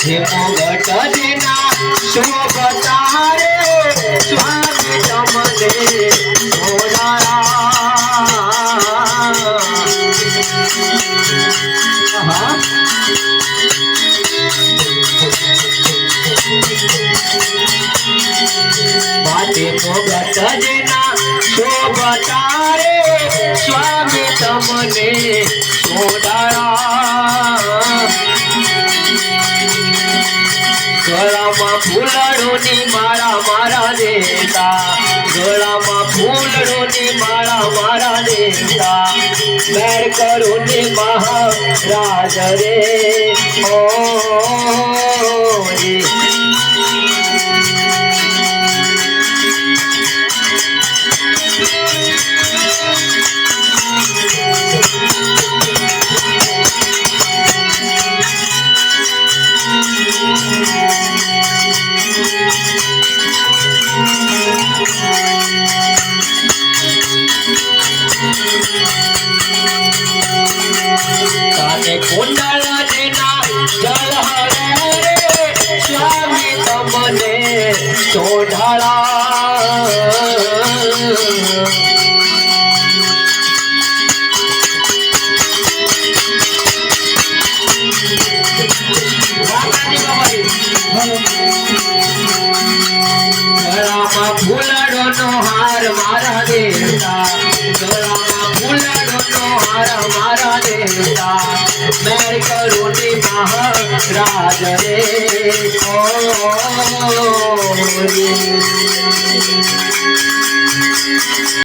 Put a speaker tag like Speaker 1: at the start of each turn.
Speaker 1: माझे मोगट दिना शोभतारे स्वामी जमले स्वामी ફૂલડોની માળા મારા દેતા ગળામાં ફૂલડોની માળા મારા દેતા મેર કરો ને મહારાજ રે ઓ कुंडळाने नाही जळहळा रे श्यामी तमने सोढळा हार मारा મારા મારા દેવતા મેર કરો ને મહારાજ રે ઓ